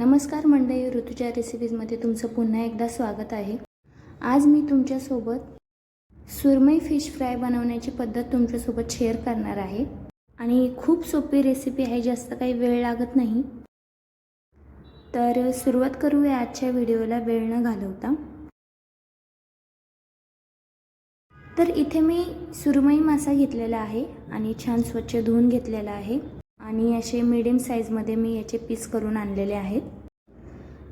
नमस्कार मंडळी ऋतूच्या रेसिपीजमध्ये तुमचं पुन्हा एकदा स्वागत आहे. आज मी तुमच्यासोबत सुरमई फिश फ्राय बनवण्याची पद्धत तुमच्यासोबत शेअर करणार आहे. आणि खूप सोपी रेसिपी आहे जास्त काही वेळ लागत नाही. तर सुरुवात करूया आजच्या व्हिडिओला वेळ न घालवता. तर इथे मी सुरमई मासा घेतलेला आहे आणि छान स्वच्छ धुवून घेतलेला आहे. आणि असे मिडियम साईजमध्ये मी याचे पीस करून आणलेले आहेत.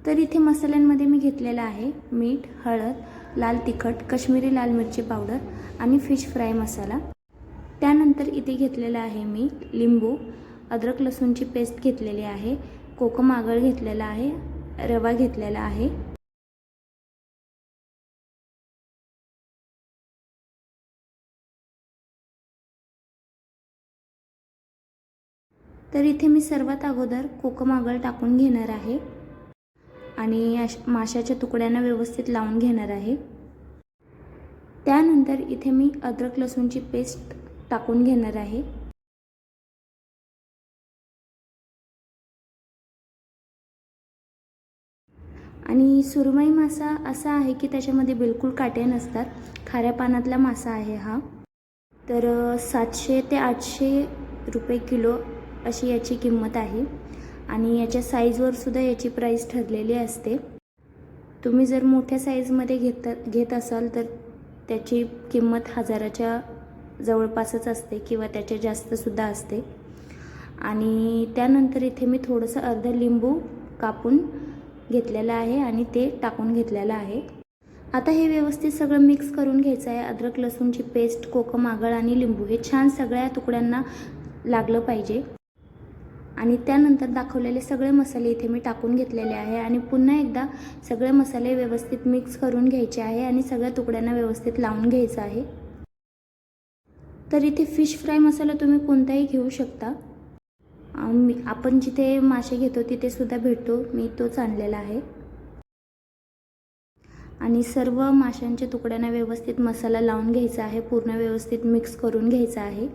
तर इथे मसाल्यांमध्ये मी घेतलेलं आहे मीठ हळद लाल तिखट कश्मीरी लाल मिरची पावडर आणि फिश फ्राय मसाला. त्यानंतर इथे घेतलेला आहे मी लिंबू अद्रक लसूणची पेस्ट घेतलेली आहे कोकम आगळ घेतलेला आहे रवा घेतलेला आहे तर इथे मी सर्वात अगोदर कोकमागळ टाकून घेणार आहे. आणि अश माशाच्या तुकड्यांना व्यवस्थित लावून घेणार आहे. त्यानंतर इथे मी अद्रक लसूणची पेस्ट टाकून घेणार आहे. आणि सुरमई मासा असा आहे की त्याच्यामध्ये बिलकुल काटे नसतात. खाऱ्या पानातला मासा आहे हा. तर सातशे ते आठशे रुपये किलो अशी याची किंमत आहे. आणि याच्या साईजवर सुद्धा याची प्राईस ठरलेली असते. तुम्ही जर मोठ्या साईजमध्ये घेत घेत असाल तर त्याची किंमत हजाराच्या जवळपासच असते किंवा त्याच्या जास्तसुद्धा असते. आणि त्यानंतर इथे मी थोडंसं अर्ध लिंबू कापून घेतलेलं आहे आणि ते टाकून घेतलेलं आहे. आता हे व्यवस्थित सगळं मिक्स करून घ्यायचं आहे. अद्रक लसूणची पेस्ट कोकम आगळ आणि लिंबू हे छान सगळ्या तुकड्यांना लागलं पाहिजे. आणि त्यानंतर दाखवलेले सगळे मसाले इथे मी टाकून घेतलेले आहे आणि पुन्हा एकदा सगळे मसाले व्यवस्थित मिक्स करून घ्यायचे आहे आणि सगळ्या तुकड्यांना व्यवस्थित लावून घ्यायचं आहे. तर इथे फिश फ्राय मसाला तुम्ही कोणताही घेऊ शकता. मी आपण जिथे मासे घेतो तिथे सुद्धा भेटतो. मी तोच आणलेला आहे. आणि सर्व माशांच्या तुकड्यांना व्यवस्थित मसाला लावून घ्यायचा आहे. पूर्ण व्यवस्थित मिक्स करून घ्यायचा आहे.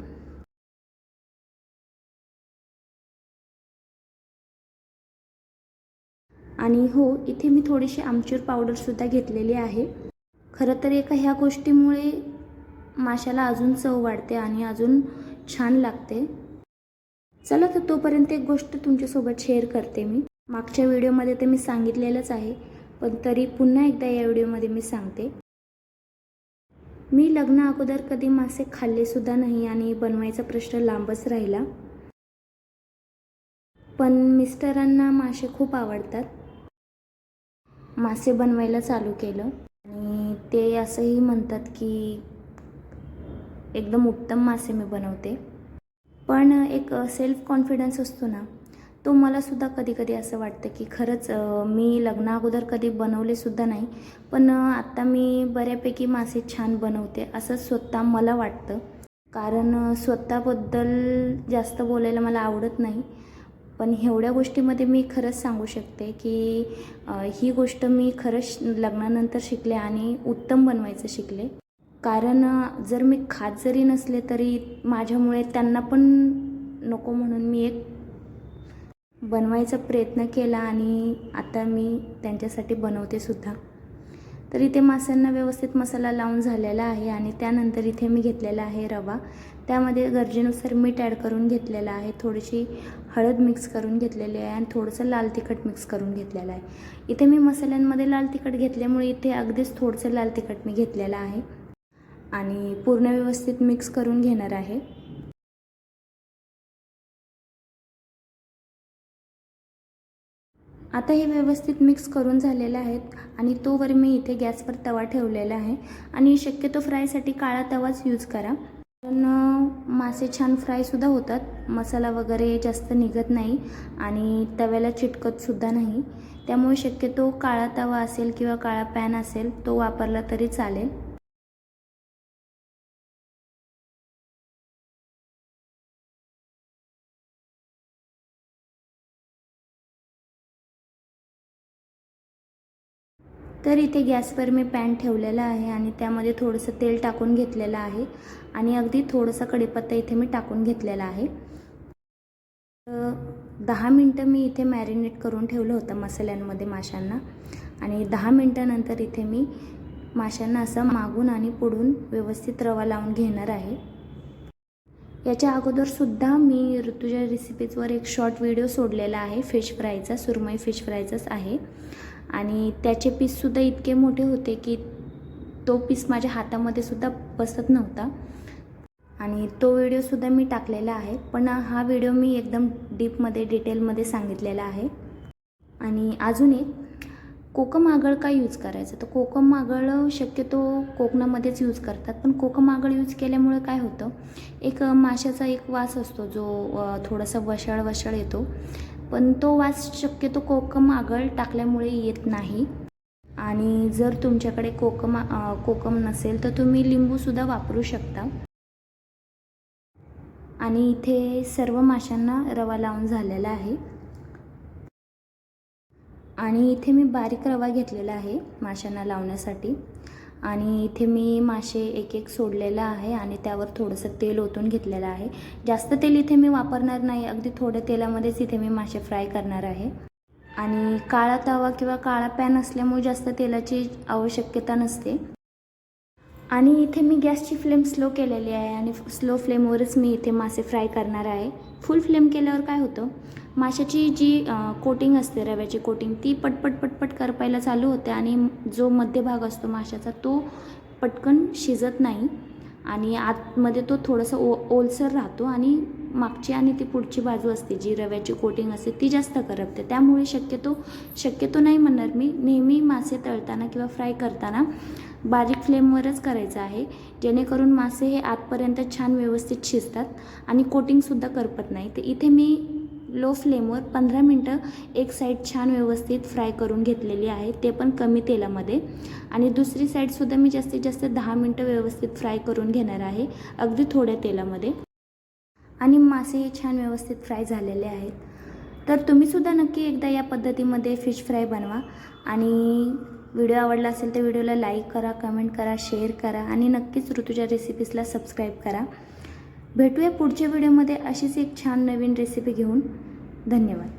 आणि हो इथे मी थोडीशी आमचूर पावडरसुद्धा घेतलेली आहे. खरं तर एका ह्या गोष्टीमुळे माशाला अजून चव वाढते आणि अजून छान लागते. चला तर तोपर्यंत एक गोष्ट तुमच्यासोबत शेअर करते मी. मागच्या व्हिडिओमध्ये तर मी सांगितलेलंच आहे पण तरी पुन्हा एकदा या व्हिडिओमध्ये मी सांगते. मी लग्न अगोदर कधी मासे खाल्लेसुद्धा नाही आणि बनवायचा प्रश्न लांबच राहिला. पण मिस्टरांना मासे खूप आवडतात. मासे बनवायला चालू केलं. आणि ते असंही म्हणतात की एकदम उत्तम मासे मी बनवते. पण एक सेल्फ कॉन्फिडन्स असतो ना तो मलासुद्धा कधी कधी असं वाटतं की खरंच मी लग्ना अगोदर कधी बनवलेसुद्धा नाही पण आत्ता मी बऱ्यापैकी मासे छान बनवते असं स्वतः मला वाटतं. कारण स्वतःबद्दल जास्त बोलायला मला आवडत नाही. पण एवढ्या गोष्टीमध्ये मी खरंच सांगू शकते की ही गोष्ट मी खरंच लग्नानंतर शिकले आणि उत्तम बनवायचं शिकले. कारण जर मी खात जरी नसले तरी माझ्यामुळे त्यांना पण नको म्हणून मी एक बनवायचा प्रयत्न केला आणि आता मी त्यांच्यासाठी बनवते सुद्धा. तर इथे माशांना व्यवस्थित मसाला लावून झालेला आहे आणि त्यानंतर इथे मी घेतलेला आहे रवा. त्यामध्ये गरजेनुसार मीठ ॲड करून घेतलेलं आहे. थोडीशी हळद मिक्स करून घेतलेली आहे आणि थोडंसं लाल तिखट मिक्स करून घेतलेलं आहे. इथे मी मसाल्यांमध्ये लाल तिखट घेतल्यामुळे इथे अगदीच थोडंसं लाल तिखट मी घेतलेलं आहे. आणि पूर्ण व्यवस्थित मिक्स करून घेणार आहे. आता हे व्यवस्थित मिक्स करून झालेले आहेत आणि तोवर मी इथे गॅसवर तवा ठेवलेला आहे. आणि शक्यतो फ्रायसाठी काळा तवाच यूज करा. कारण मासे छान फ्रायसुद्धा होतात. मसाला वगैरे जास्त निघत नाही आणि तव्याला चिटकतसुद्धा नाही. त्यामुळे शक्यतो काळा तवा असेल किंवा काळा पॅन असेल तो वापरला तरी चालेल. तर इथे गॅसवर मी पॅन ठेवलेला आहे आणि त्यामध्ये थोडंसं तेल टाकून घेतलेलं आहे. आणि अगदी थोडंसं कढीपत्ता इथे मी टाकून घेतलेला आहे. दहा मिनटं मी इथे मॅरिनेट करून ठेवलं होतं मसाल्यांमध्ये माशांना. आणि दहा मिनटानंतर इथे मी माशांना असं मागून आणि पुढून व्यवस्थित रवा लावून घेणार आहे. याच्या अगोदरसुद्धा मी ऋतुजा रेसिपीजवर एक शॉर्ट व्हिडिओ सोडलेला आहे. फिश फ्रायचा सुरमई फिश फ्रायचाच आहे. आणि त्याचे पीससुद्धा इतके मोठे होते की तो पीस माझ्या हातामध्ये सुद्धा बसत नव्हता. आणि तो व्हिडिओसुद्धा मी टाकलेला आहे. पण हा व्हिडिओ मी एकदम डीपमध्ये डिटेलमध्ये सांगितलेला आहे. आणि अजून एक कोकम आगळ का यूज करायचं? तर कोकम आगळ शक्यतो कोकणामध्येच यूज करतात. पण कोकम आगळ यूज केल्यामुळे काय होतं? एक माशाचा एक वास असतो जो थोडासा वशाळ वशाळ येतो. पण तो वास शक्यतो कोकम आगळ टाकल्यामुळे येत नाही. आणि जर तुमच्याकडे कोकम कोकम नसेल तर तुम्ही लिंबूसुद्धा वापरू शकता. आणि इथे सर्व माशांना रवा लावून झालेला आहे. आणि इथे मी बारीक रवा घेतलेला आहे माशांना लावण्यासाठी. आणि इथे मी मासे एक एक सोडलेलं आहे आणि त्यावर थोडंसं तेल ओतून घेतलेलं आहे. जास्त तेल इथे मी वापरणार नाही. अगदी थोड्या तेलामध्येच इथे मी मासे फ्राय करणार आहे. आणि काळा तवा किंवा काळा पॅन असल्यामुळे जास्त तेलाची आवश्यकता नसते. आणि इथे मी गॅसची फ्लेम स्लो केलेली आहे आणि स्लो फ्लेमवरच मी इथे मासे फ्राय करणार आहे. फुल फ्लेम केल्यावर काय होतं? माशाची जी कोटिंग असते रव्याची कोटिंग ती पटपट पटपट करपायला चालू होते आणि जो मध्यभाग असतो माशाचा तो पटकन शिजत नाही आणि आतमध्ये तो थोडासा ओ ओलसर राहतो आणि मागची आणि ती पुढची बाजू असते जी रव्याची कोटिंग असते ती जास्त करपते. त्यामुळे शक्यतो शक्यतो नाही म्हणणार मी नेहमी मासे तळताना किंवा फ्राय करताना बारीक फ्लेमवरच करायचं आहे जेणेकरून मासे हे आतपर्यंत छान व्यवस्थित शिजतात आणि कोटिंगसुद्धा करपत नाही. तर इथे मी लो फ्लेमवर पंधरा मिनटं एक साईड छान व्यवस्थित फ्राय करून घेतलेली आहे. ते पण कमी तेलामध्ये. आणि दुसरी साईडसुद्धा मी जास्तीत जास्त दहा मिनटं व्यवस्थित फ्राय करून घेणार आहे. अगदी थोड्या तेलामध्ये. आणि मासे हे छान व्यवस्थित फ्राय झालेले आहेत. तर तुम्हीसुद्धा नक्की एकदा या पद्धतीमध्ये फिश फ्राय बनवा. आणि व्हिडिओ आवडला असेल तर व्हिडिओला लाईक करा कमेंट करा शेअर करा. आणि नक्कीच ऋतुजा रेसिपीजला सबस्क्राईब करा. भेटूया पुढच्या व्हिडिओमध्ये अशीच एक छान नवीन रेसिपी घेऊन. धन्यवाद.